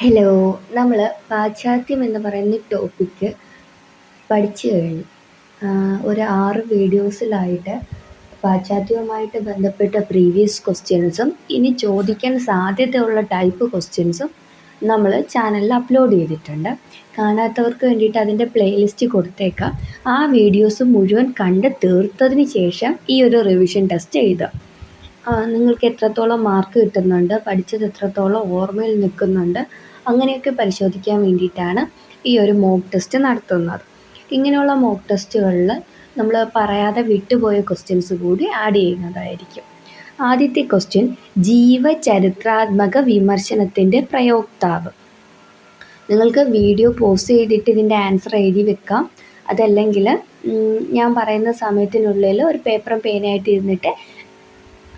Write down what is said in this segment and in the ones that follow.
Hello നമ്മൾ പാശ്ചാത്യം എന്ന് പറയുന്ന ടോപ്പിക്ക് പഠിച്ചു കഴിഞ്ഞു. ഒരു ആറ് വീഡിയോസിലായിട്ട് പാശ്ചാത്യവുമായിട്ട് ബന്ധപ്പെട്ട പ്രീവിയസ് ക്വസ്റ്റ്യൻസും ഇനി ചോദിക്കാൻ സാധ്യതയുള്ള ടൈപ്പ് ക്വസ്റ്റ്യൻസും നമ്മൾ ചാനലിൽ അപ്ലോഡ് ചെയ്തിട്ടുണ്ട്. കാണാത്തവർക്ക് വേണ്ടിയിട്ട് അതിന്റെ പ്ലേലിസ്റ്റ് കൊടുത്തേക്കാം. ആ വീഡിയോസ് മുഴുവൻ കണ്ട് തീർത്തതിന് ശേഷം ഈ ഒരു റിവിഷൻ ടെസ്റ്റ് എഴുതുക. നിങ്ങൾക്ക് എത്രത്തോളം മാർക്ക് കിട്ടുന്നുണ്ട് പഠിച്ചത് എത്രത്തോളം ഓർമ്മയിൽ നിൽക്കുന്നുണ്ട് അങ്ങനെയൊക്കെ പരിശോധിക്കാൻ വേണ്ടിയിട്ടാണ് ഈ ഒരു മോക്ക് ടെസ്റ്റ് നടത്തുന്നത്. ഇങ്ങനെയുള്ള മോക്ക് ടെസ്റ്റുകളിൽ നമ്മൾ പറയാതെ വിട്ടുപോയ ക്വസ്റ്റ്യൻസ് കൂടി ആഡ് ചെയ്യുന്നതായിരിക്കും. ആദ്യത്തെ ക്വസ്റ്റ്യൻ ജീവചരിത്രാത്മക വിമർശനത്തിന്റെ പ്രയോക്താവ്. നിങ്ങൾക്ക് വീഡിയോ പോസ്റ്റ് ചെയ്തിട്ട് ഇതിന്റെ ആൻസർ എഴുതി വെക്കാം. അതല്ലെങ്കിൽ ഞാൻ പറയുന്ന സമയത്തിനുള്ളിൽ ഒരു പേപ്പറും പേനയായിട്ട് ഇരുന്നിട്ട്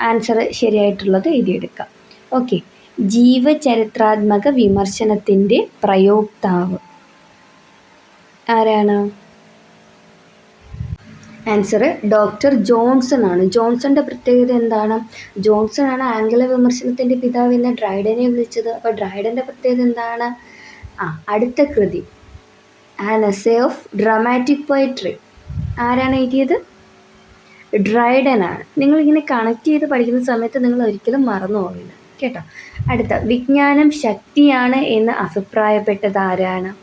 ആൻസർ ശരിയായിട്ടുള്ളത് എഴുതിയെടുക്കാം. ഓക്കെ ജീവചരിത്രാത്മക വിമർശനത്തിന്റെ പ്രയോക്താവ്. ആരാണ്? ആൻസർ ഡോക്ടർ ജോൺസൺ ആണ്. ജോൺസന്റെ പ്രത്യേകത എന്താണ്? ജോൺസൺ ആണ് ആംഗല വിമർശനത്തിന്റെ പിതാവ് എന്ന ഡ്രൈഡനെ വിളിച്ചത്. അപ്പോൾ ഡ്രൈഡന്റെ പ്രത്യേകത എന്താണ്? ആ അടുത്ത കൃതി. An essay of dramatic poetry ആരാണ് എഴുതിയത്? ഡ്രൈഡനാണ് നിങ്ങളിങ്ങനെ കണക്ട് ചെയ്ത് പഠിക്കുന്ന സമയത്ത് നിങ്ങൾ ഒരിക്കലും മറന്നു പോകില്ല കേട്ടോ? അടുത്ത വിജ്ഞാനം ശക്തിയാണ് എന്ന് അഭിപ്രായപ്പെട്ടത് ആരാണ്?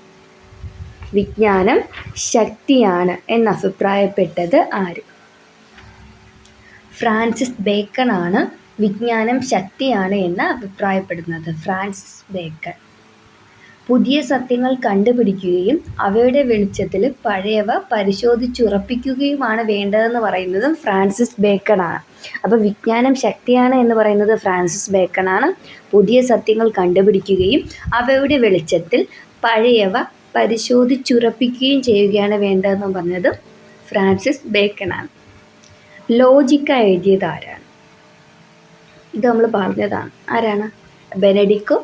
വിജ്ഞാനം ശക്തിയാണ് എന്ന് അഭിപ്രായപ്പെട്ടത് ആര്? ഫ്രാൻസിസ് ബേക്കൺ ആണ് വിജ്ഞാനം ശക്തിയാണ് എന്ന് അഭിപ്രായപ്പെടുന്നത്. Francis Bacon. പുതിയ സത്യങ്ങൾ കണ്ടുപിടിക്കുകയും അവയുടെ വെളിച്ചത്തിൽ പഴയവ പരിശോധിച്ചുറപ്പിക്കുകയുമാണ് വേണ്ടതെന്ന് പറയുന്നതും ഫ്രാൻസിസ് ബേക്കണാണ്. അപ്പോൾ വിജ്ഞാനം ശക്തിയാണ് എന്ന് പറയുന്നത് ഫ്രാൻസിസ് ബേക്കണാണ്. പുതിയ സത്യങ്ങൾ കണ്ടുപിടിക്കുകയും അവയുടെ വെളിച്ചത്തിൽ പഴയവ പരിശോധിച്ചുറപ്പിക്കുകയും ചെയ്യുകയാണ് വേണ്ടതെന്ന് പറഞ്ഞത് ഫ്രാൻസിസ് ബേക്കണാണ്. ലോജിക്ക എഴുതിയത് ആരാണ്? ഇത് നമ്മൾ പറഞ്ഞതാണ്. ആരാണ്? ബെനഡിക്കോ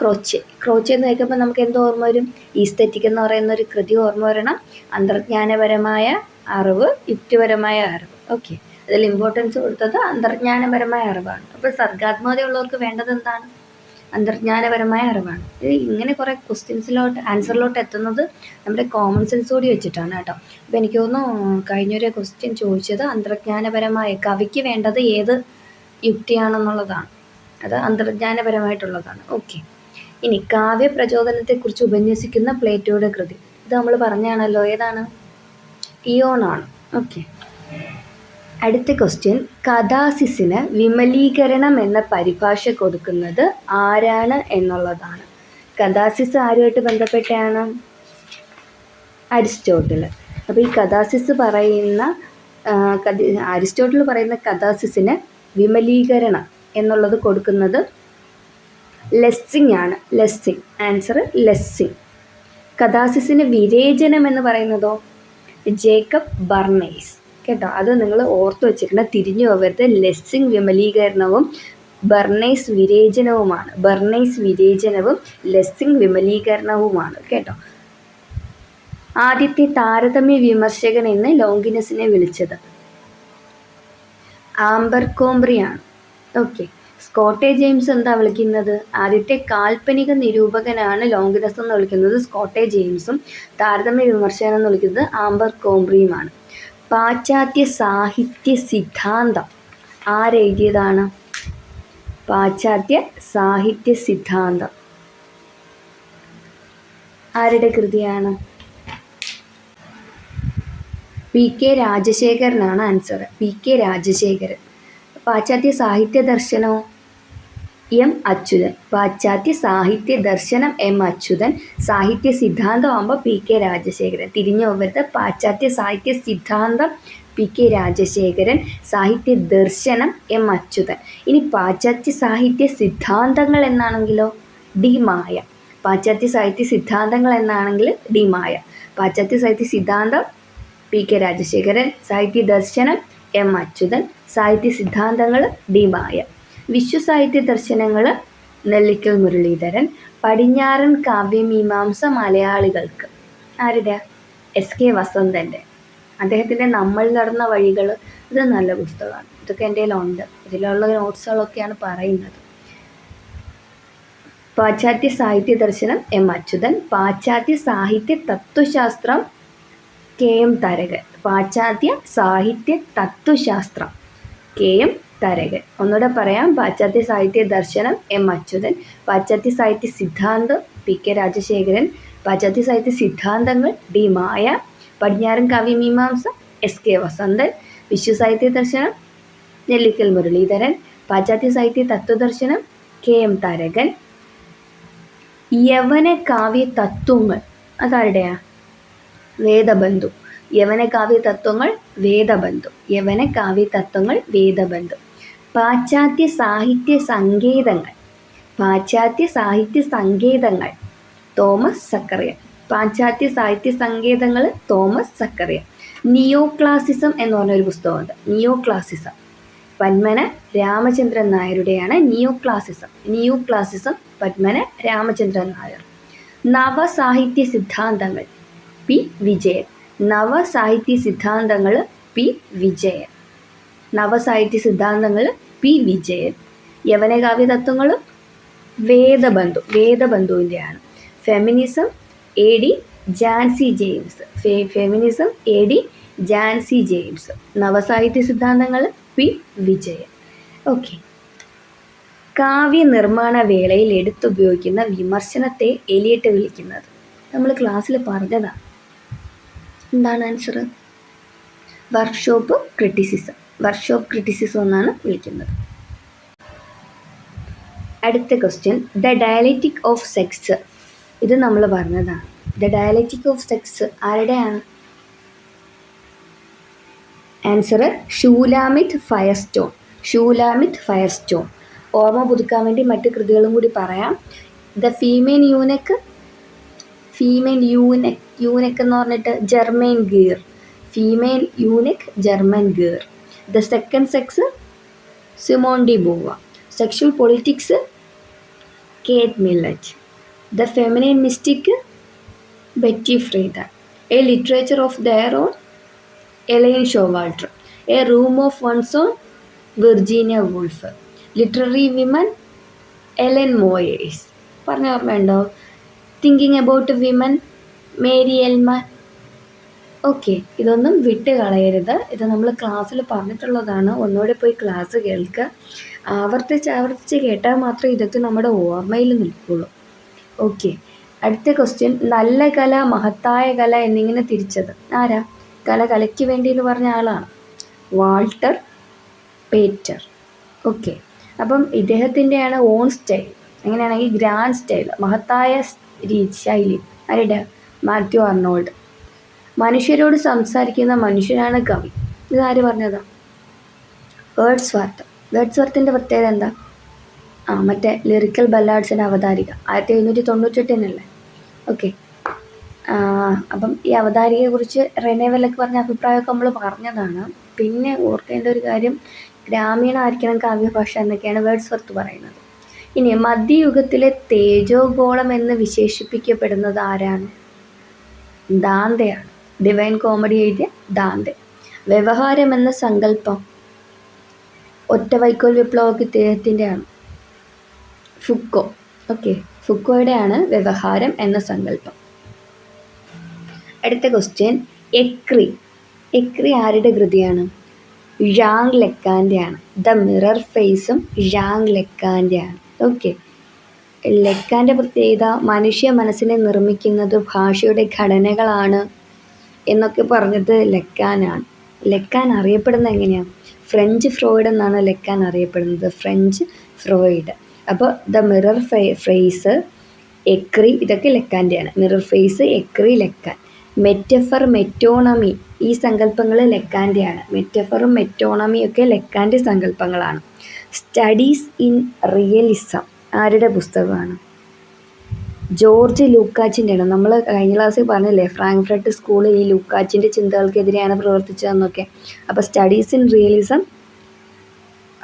ക്രോച്ചെ. ക്രോച്ച് എന്ന് കേൾക്കുമ്പോൾ നമുക്ക് എന്തോ ഓർമ്മ വരും? ഈസ്തറ്റിക് എന്ന് പറയുന്ന ഒരു കൃതി ഓർമ്മ വരണം. അന്തർജ്ഞാനപരമായ അറിവ് യുക്തിപരമായ അറിവ്. ഓക്കെ. അതിൽ ഇമ്പോർട്ടൻസ് കൊടുത്തത് അന്തർജ്ഞാനപരമായ അറിവാണ്. അപ്പോൾ സർഗാത്മകതയുള്ളവർക്ക് വേണ്ടത് എന്താണ്? അന്തർജ്ഞാനപരമായ അറിവാണ്. ഇത് ഇങ്ങനെ കുറേ ക്വസ്റ്റ്യൻസിലോട്ട് ആൻസറിലോട്ട് എത്തുന്നത് നമ്മുടെ കോമൺ സെൻസ് കൂടി വെച്ചിട്ടാണ് കേട്ടോ. അപ്പോൾ എനിക്ക് തോന്നുന്നു കഴിഞ്ഞൊരു ക്വസ്റ്റ്യൻ ചോദിച്ചത് അന്തർജ്ഞാനപരമായ കവിക്ക് വേണ്ടത് ഏത് യുക്തിയാണെന്നുള്ളതാണ്. അത് അന്തർജ്ഞാനപരമായിട്ടുള്ളതാണ്. ഓക്കെ. ഇനി കാവ്യപ്രചോദനത്തെക്കുറിച്ച് ഉപന്യസിക്കുന്ന പ്ലേറ്റോയുടെ കൃതി. ഇത് നമ്മൾ പറഞ്ഞാണല്ലോ ഏതാണ്? ഇയോണാണ്. ഓക്കെ. അടുത്ത ക്വസ്റ്റ്യൻ. കഥാസിസിന് വിമലീകരണം എന്ന പരിഭാഷ കൊടുക്കുന്നത് ആരാണ് എന്നുള്ളതാണ്. കഥാസിസ് ആരുമായിട്ട് ബന്ധപ്പെട്ടാണ് അരിസ്റ്റോട്ടിൽ അപ്പോൾ ഈ കഥാസിസ് പറയുന്ന അരിസ്റ്റോട്ടിൽ പറയുന്ന കഥാസിസിന് വിമലീകരണം എന്നുള്ളത് കൊടുക്കുന്നത് ലെസ്സിങ് ആണ്. ലെസ്സിങ് ആൻസർ ലെസ്സിങ് കഥാസിസിന് വിരേചനം എന്ന് പറയുന്നതോ? Jacob Bernays. കേട്ടോ? അത് നിങ്ങൾ ഓർത്തു വെച്ചിട്ടുണ്ട് തിരിഞ്ഞു പോകരുത്. ലെസ്സിങ് വിമലീകരണവും ബർണൈസ് വിരേചനവുമാണ് ബർണൈസ് വിരേചനവും ലെസ്സിങ് വിമലീകരണവുമാണ്. കേട്ടോ? ആദ്യത്തെ താരതമ്യ വിമർശകൻ എന്ന് ലോങ്കിനസിനെ വിളിച്ചത്. ആംബർ കോംബ്രിയാണ്. ഓക്കെ. സ്കോട്ടെ ജെയിംസ് എന്താ വിളിക്കുന്നത്? ആദ്യത്തെ കാൽപ്പനിക നിരൂപകനാണ് ലോങ്കിനസ് എന്ന് വിളിക്കുന്നത് സ്കോട്ടെ ജെയിംസും. താരതമ്യ വിമർശകൻ എന്ന് വിളിക്കുന്നത് ആംബർ കോംബ്രിയുമാണ്. പാശ്ചാത്യ സാഹിത്യ സിദ്ധാന്തം ആരെഴുതിയതാണ്? പാശ്ചാത്യ സാഹിത്യ സിദ്ധാന്തം. ആരുടെ കൃതിയാണ്? പി കെ രാജശേഖരനാണ് ആൻസർ പി കെ രാജശേഖരൻ. പാശ്ചാത്യ സാഹിത്യ ദർശനവും എം അച്യുതൻ. പാശ്ചാത്യ സാഹിത്യ ദർശനം എം അച്യുതൻ. സാഹിത്യ സിദ്ധാന്തം ആകുമ്പോൾ പി കെ രാജശേഖരൻ. തിരിഞ്ഞു പോകരുത് പാശ്ചാത്യ സാഹിത്യ സിദ്ധാന്തം പി കെ രാജശേഖരൻ. സാഹിത്യ ദർശനം എം അച്യുതൻ. ഇനി പാശ്ചാത്യ സാഹിത്യ സിദ്ധാന്തങ്ങൾ എന്നാണെങ്കിലോ? ഡി മായ. പാശ്ചാത്യ സാഹിത്യ സിദ്ധാന്തങ്ങൾ എന്നാണെങ്കിൽ ഡി മായ. പാശ്ചാത്യ സാഹിത്യ സിദ്ധാന്തം പി കെ രാജശേഖരൻ. സാഹിത്യ ദർശനം എം അച്യുതൻ. സാഹിത്യ സിദ്ധാന്തങ്ങൾ ഡി മായ. വിശ്വസാഹിത്യ ദർശനങ്ങൾ നെല്ലിക്കൽ മുരളീധരൻ പടിഞ്ഞാറൻ കാവ്യമീമാംസ മലയാളികൾക്ക്. ആരുടെ എസ് കെ വസന്തന്റെ അദ്ദേഹത്തിന്റെ നമ്മൾ നടന്ന വഴികൾ ഇത് നല്ല പുസ്തകമാണ്. ഇതൊക്കെ എന്റെ കയ്യിലുണ്ട്. ഇതിലുള്ള നോട്ട്സുകളൊക്കെയാണ് പറയുന്നത്. പാശ്ചാത്യ സാഹിത്യ ദർശനം എം അച്യുതൻ പാശ്ചാത്യ സാഹിത്യ തത്വശാസ്ത്രം കെ എം തരകൻ പാശ്ചാത്യ സാഹിത്യ തത്വശാസ്ത്രം കെ എം തരകൻ. ഒന്നുകൂടെ പറയാം. പാശ്ചാത്യ സാഹിത്യ ദർശനം എം അച്യുതൻ പാശ്ചാത്യ സാഹിത്യ സിദ്ധാന്തം പി കെ രാജശേഖരൻ പാശ്ചാത്യ സാഹിത്യ സിദ്ധാന്തങ്ങൾ ഡി മായ പടിഞ്ഞാറൻ കാവ്യമീമാംസ എസ് കെ വസന്തൻ വിശ്വസാഹിത്യ ദർശനം നെല്ലിക്കൽ മുരളീധരൻ പാശ്ചാത്യ സാഹിത്യ തത്വദർശനം കെ എം തരകൻ. യവന കാവ്യ തത്വങ്ങൾ അതാരുടെയാ? വേദബന്ധു. യവന കാവ്യ തത്വങ്ങൾ വേദബന്ധു. യവന കാവ്യ തത്വങ്ങൾ വേദബന്ധു. പാശ്ചാത്യ സാഹിത്യ സങ്കേതങ്ങൾ. പാശ്ചാത്യ സാഹിത്യ സങ്കേതങ്ങൾ തോമസ് സക്കറിയ പാശ്ചാത്യ സാഹിത്യ സങ്കേതങ്ങൾ തോമസ് സക്കറിയ നിയോ ക്ലാസിസം എന്ന് പറഞ്ഞൊരു പുസ്തകമുണ്ട്. Neo classicism Padmana Ramachandran നായരുടെയാണ് neo classicism neo classicism Padmana Ramachandran Nair. നവസാഹിത്യ സിദ്ധാന്തങ്ങൾ പി വിജയൻ. നവസാഹിത്യ സിദ്ധാന്തങ്ങൾ പി വിജയൻ. നവസാഹിത്യ സിദ്ധാന്തങ്ങൾ പി വിജയൻ യവനകാവ്യ തത്വങ്ങൾ Vedabandhu വേദബന്ധുവിന്റെയാണ് feminism A D Jancy James ഫെ feminism A D Jancy James. നവസാഹിത്യ സിദ്ധാന്തങ്ങൾ പി വിജയൻ. ഓക്കെ. കാവ്യ നിർമ്മാണ വേളയിൽ എടുത്തുപയോഗിക്കുന്ന വിമർശനത്തെ എലിയിട്ട് വിളിക്കുന്നത്. നമ്മൾ ക്ലാസ്സിൽ പറഞ്ഞതാണ്. എന്താണ് answer workshop criticism. Workshop criticism എന്നാണ് വിളിക്കുന്നത്. അടുത്ത question the dialectic of sex ഇത് നമ്മൾ പറഞ്ഞതാണ്. The dialectic of sex ആരുടെയാണ്? Answer Shulamith Firestone Shulamith Firestone ഓർമ്മ പുതുക്കാൻ വേണ്ടി മറ്റ് കൃതികളും കൂടി പറയാം. The female eunuch female eunuch eunuch എന്ന് പറഞ്ഞിട്ട് Germaine Greer female eunuch Germaine Greer the second sex Simone de Beauvoir sexual politics Kate Millett the feminine mystique Betty Friedan a literature of their own Elaine Showalter a room of one's own Virginia Woolf literary women Ellen Moers പറഞ്ഞ ഓർമ്മയുണ്ടോ? Thinking about women Mary Ellmann okay ഇതൊന്നും വിട്ട് കളയരുത്. ഇത് നമ്മൾ ക്ലാസ്സിൽ പറഞ്ഞിട്ടുള്ളതാണ്. ഒന്നുകൂടെ പോയി ക്ലാസ് കേൾക്കുക ആവർത്തിച്ച് ആവർത്തിച്ച് കേട്ടാൽ മാത്രമേ ഇതൊക്കെ നമ്മുടെ ഓർമ്മയിൽ നിൽക്കുള്ളൂ. ഓക്കെ അടുത്ത ക്വസ്റ്റ്യൻ നല്ല കല മഹത്തായ കല എന്നിങ്ങനെ തിരിച്ചത്. ആരാ? കല കലയ്ക്ക് വേണ്ടി എന്ന് പറഞ്ഞ ആളാണ്. Walter Pater. ഓക്കെ അപ്പം ഇദ്ദേഹത്തിന്റെയാണ് ഓൺ സ്റ്റൈൽ എങ്ങനെയാണെങ്കിൽ ഗ്രാൻഡ് സ്റ്റൈൽ മഹത്തായ രീതി ശൈലി. ആരുടെ? Matthew Arnold. മനുഷ്യരോട് സംസാരിക്കുന്ന മനുഷ്യനാണ് കവി ഇതാര് പറഞ്ഞതാ? വേർഡ്സ് വർത്ത് വേർഡ്സ് വർത്തിന്റെ പ്രത്യേകത എന്താ? ആ മറ്റേ ലിറിക്കൽ ബല്ലാഡ്സിന്റെ അവതാരിക. ആയിരത്തി എഴുന്നൂറ്റി തൊണ്ണൂറ്റെട്ടിനല്ലേ? ഓക്കെ അപ്പം ഈ അവതാരികയെക്കുറിച്ച് റെനേവലൊക്കെ പറഞ്ഞ അഭിപ്രായമൊക്കെ നമ്മൾ പറഞ്ഞതാണ്. പിന്നെ ഓർക്കേണ്ട ഒരു കാര്യം ഗ്രാമീണമായിരിക്കണം കാവ്യഭാഷ എന്നൊക്കെയാണ് വേർഡ്സ് വർത്ത് പറയുന്നത്. ഇനി മധ്യയുഗത്തിലെ തേജോഗോളം എന്ന് വിശേഷിപ്പിക്കപ്പെടുന്നത് ആരാണ്? ദാന്തയാണ്. ഡിവൈൻ കോമഡി എഴുതിയ ദാന്തെ. വ്യവഹാരം എന്ന സങ്കല്പം ഒറ്റ വൈക്കോൽ വിപ്ലവക്ക് ഇദ്ദേഹത്തിന്റെയാണ് ഫുക്കോ. ഓക്കെ. ഫുക്കോയുടെയാണ് വ്യവഹാരം എന്ന സങ്കല്പം. അടുത്ത ക്വസ്റ്റ്യൻ എക്രി. എക്രി ആരുടെ കൃതിയാണ്? ഴാങ് ലെക്കാന്റെയാണ് ദ മിറർ ഫേസും ഴാങ് ലെക്കാന്റെയാണ് ഓക്കെ. ലെക്കാന്റെ പ്രത്യേകത മനുഷ്യ മനസ്സിനെ നിർമ്മിക്കുന്നത് ഭാഷയുടെ ഘടനകളാണ്. എന്നൊക്കെ പറഞ്ഞത് ലെക്കാനാണ്. ലെക്കാൻ അറിയപ്പെടുന്നത് എങ്ങനെയാണ് ഫ്രഞ്ച് ഫ്രോയിഡ് എന്നാണ് ലെക്കാൻ അറിയപ്പെടുന്നത്. ഫ്രഞ്ച് ഫ്രോയിഡ് അപ്പോൾ ദ മിറർ ഫേ ഫ്രേസ് എക്രി ഇതൊക്കെ ലെക്കാന്റെയാണ് mirror phase Ecrits Lacan. Metaphor metonymy ഈ സങ്കല്പങ്ങൾ ലെക്കാന്റെയാണ് മെറ്റഫറും മെറ്റോണമിയും ഒക്കെ ലെക്കാന്റെ സങ്കല്പങ്ങളാണ്. സ്റ്റഡീസ് ഇൻ റിയലിസം ആരുടെ പുസ്തകമാണ്? ജോർജ് ലൂക്കാച്ചിന്റെയാണ് നമ്മൾ കഴിഞ്ഞ ക്ലാസ്സിൽ പറഞ്ഞില്ലേ ഫ്രാങ്ക്ഫർട്ട് സ്കൂൾ ഈ ലൂക്കാച്ചിന്റെ ചിന്തകൾക്കെതിരെയാണ് പ്രവർത്തിച്ചതെന്നൊക്കെ അപ്പോൾ സ്റ്റഡീസ് ഇൻ റിയലിസം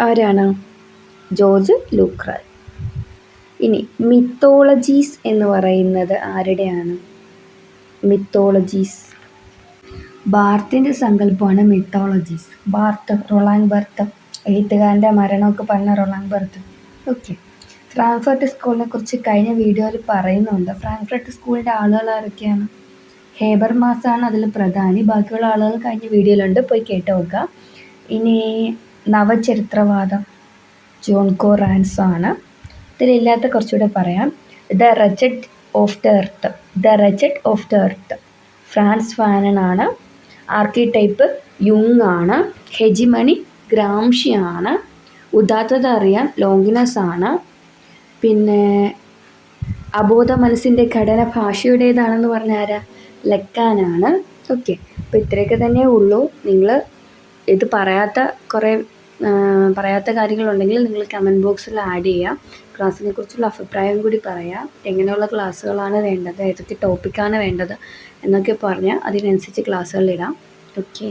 ആരാണ്? ജോർജ് ലൂക്രാ ഇനി മിത്തോളജീസ് എന്ന് പറയുന്നത് ആരുടെയാണ്? മിത്തോളജീസ് ബാർത്തിന്റെ സങ്കല്പമാണ് മിത്തോളജീസ് ബാർത്ത് റൊളാങ് ബർത്ത് എഴുത്തുകാരന്റെ മരണമൊക്കെ പറഞ്ഞ റൊളാങ് ബർത്ത്. ഓക്കെ ഫ്രാങ്ക്ഫർട്ട് സ്കൂളിനെ കുറിച്ച് കഴിഞ്ഞ വീഡിയോയിൽ പറയുന്നുണ്ട്. ഫ്രാങ്ക്ഫർട്ട് സ്കൂളിന്റെ ആളുകൾ ആരൊക്കെയാണ്? ഹേബർ മാസാണ് അതിൽ പ്രധാനി. ബാക്കിയുള്ള ആളുകൾ കഴിഞ്ഞ വീഡിയോയിലുണ്ട്. പോയി കേട്ട് നോക്കുക. ഇനി നവചരിത്രവാദം. ജോൺ കോ റാൻസോ ആണ്. ഇതിലില്ലാത്ത കുറച്ചുകൂടെ പറയാം. The wretched of the earth. The wretched of the earth. Frantz ഫാനനാണ്. Archetype യുങ് ആണ്. ഹെജിമണി ഗ്രാംഷി ആണ് ഉദാത്തത അറിയാൻ ലോങ്കിനസ് ആണ്. പിന്നെ അബോധ മനസ്സിന്റെ ഘടന ഭാഷയുടേതാണെന്ന് പറഞ്ഞ ആരാ ലക്കാനാണ്. ഓക്കെ. അപ്പോൾ ഇത്രയൊക്കെ തന്നെ ഉള്ളൂ. നിങ്ങൾ ഇത് പറയാത്ത കുറേ പറയാത്ത കാര്യങ്ങളുണ്ടെങ്കിൽ നിങ്ങൾ കമന്റ് ബോക്സിൽ ആഡ് ചെയ്യാം. ക്ലാസ്സിനെ കുറിച്ചുള്ള അഭിപ്രായം കൂടി പറയാം. എങ്ങനെയുള്ള ക്ലാസ്സുകളാണ് വേണ്ടത്? ഏതൊക്കെ ടോപ്പിക്കാണ് വേണ്ടത്? എന്നൊക്കെ പറഞ്ഞാൽ അതിനനുസരിച്ച് ക്ലാസ്സുകളിടാം ഓക്കെ.